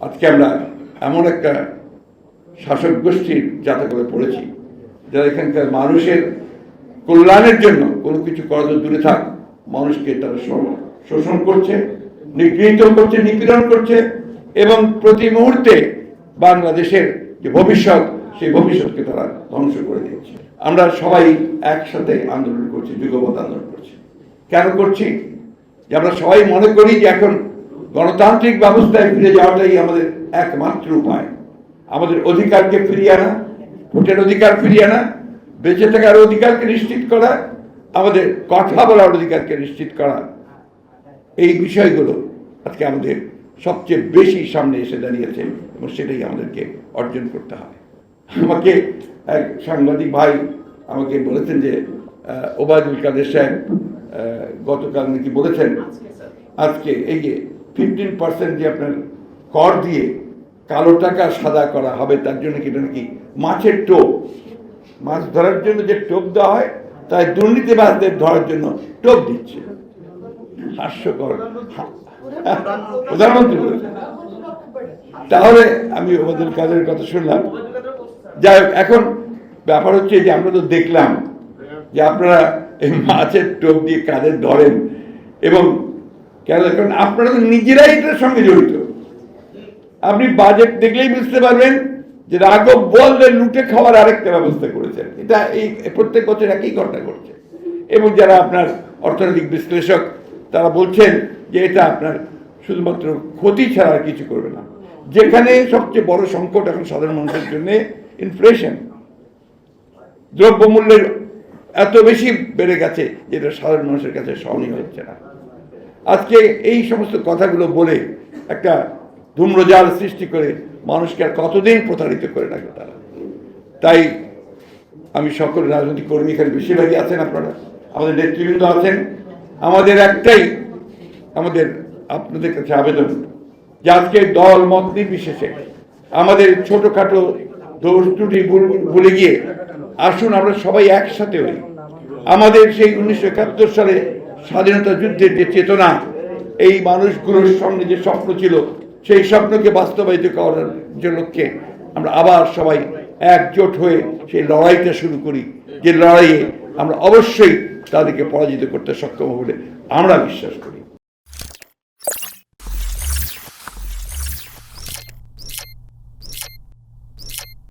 আজকে আমরা এমন একটা শাসক গোষ্ঠীর যাতে করে পড়েছি, যারা এখানকার মানুষের কল্যাণের জন্য কোনো কিছু করা দূরে থাক, মানুষকে তারা শোষণ করছে, নিগৃহীত করছে, নিপীড়ন করছে এবং প্রতি মুহূর্তে বাংলাদেশের যে ভবিষ্যৎ, সেই ভবিষ্যৎকে তারা ধ্বংস করে দিচ্ছে আমরা সবাই একসাথে আন্দোলন করছি যুগপথ আন্দোলন করছি। কেন করছি? যে আমরা সবাই মনে করি যে এখন গণতান্ত্রিক ব্যবস্থায় ফিরে যাওয়াটাই আমাদের একমাত্র উপায়। আমাদের অধিকারকে ফিরিয়ে আনা ভোটের অধিকার ফিরিয়ে আনা বেঁচে থাকার অধিকারকে নিশ্চিত করা আমাদের কথা বলার অধিকারকে নিশ্চিত করা। এই বিষয়গুলো আজকে আমাদের সবচেয়ে বেশি সামনে এসে দাঁড়িয়েছে এবং সেটাই আমাদেরকে অর্জন করতে হবে। আমাকে এক সাংবাদিক ভাই আমাকে বলেছেন যে ওবায়দুল কাদের সাহেব গতকাল নাকি বলেছেন আজকে এই যে ফিফটিন পার্সেন্ট যে আপনার কর দিয়ে কালো টাকা সাদা করা হবে, তার জন্য কি নাকি মাছের টোপ? মাছ ধরার জন্য যে টোপ দেওয়া হয়, তাই দুর্নীতিবাজদের ধরার জন্য টোপ দিচ্ছে। হাস্যকর। প্রধানমন্ত্রী তাহলে আমি ওবায়দুল কাদের কথা শুনলাম। যাই হোক, এখন ব্যাপার হচ্ছে যে আমরা তো দেখলাম যে আপনারা এই মাছের টোপ দিয়ে কাদের ধরেন এবং কেন? কারণ আপনারা তো নিজেরাই এটার সঙ্গে জড়িত। আপনি বাজেট দেখলেই বুঝতে পারবেন যে রাঘব বললে লুটে খাওয়ার আরেকটা ব্যবস্থা করেছেন। এটা এই প্রত্যেক বছর একই ঘটনা ঘটছে। এবং যারা আপনার অর্থনৈতিক বিশ্লেষক, তারা বলছেন যে এটা আপনার শুধুমাত্র ক্ষতি ছাড়া আর কিছু করবে না। যেখানে সবচেয়ে বড় সংকট এখন সাধারণ মানুষের জন্য ইনফ্লেশন দ্রব্যমূল্যের এত বেশি বেড়ে গেছে যেটা সাধারণ মানুষের কাছে সহনীয় হচ্ছে না। আজকে এই সমস্ত কথাগুলো বলে একটা ধূম্রজাল সৃষ্টি করে মানুষকে আর কতদিন প্রতারিত করে রাখবে তারা? তাই আমি সকল রাজনৈতিক কর্মী এখানে বেশিরভাগই আছেন আপনারা। আমাদের নেতৃবৃন্দ আছেন। আমাদের একটাই আমাদের আপনাদের কাছে আবেদন যে আজকে দল মত নির্বিশেষে আমাদের ছোটোখাটো দোষ ত্রুটি ভুলে গিয়ে আসুন, আমরা সবাই একসাথে হই। আমাদের সেই উনিশশো একাত্তর সালে স্বাধীনতা যুদ্ধের যে চেতনা, এই মানুষগুলোর সঙ্গে যে স্বপ্ন ছিল, সেই স্বপ্নকে বাস্তবায়িত করার যে লক্ষ্যে আমরা আবার সবাই একজোট হয়ে সেই লড়াইটা শুরু করি, যে লড়াইয়ে আমরা অবশ্যই তাদেরকে পরাজিত করতে সক্ষম হব বলে আমরা বিশ্বাস করি।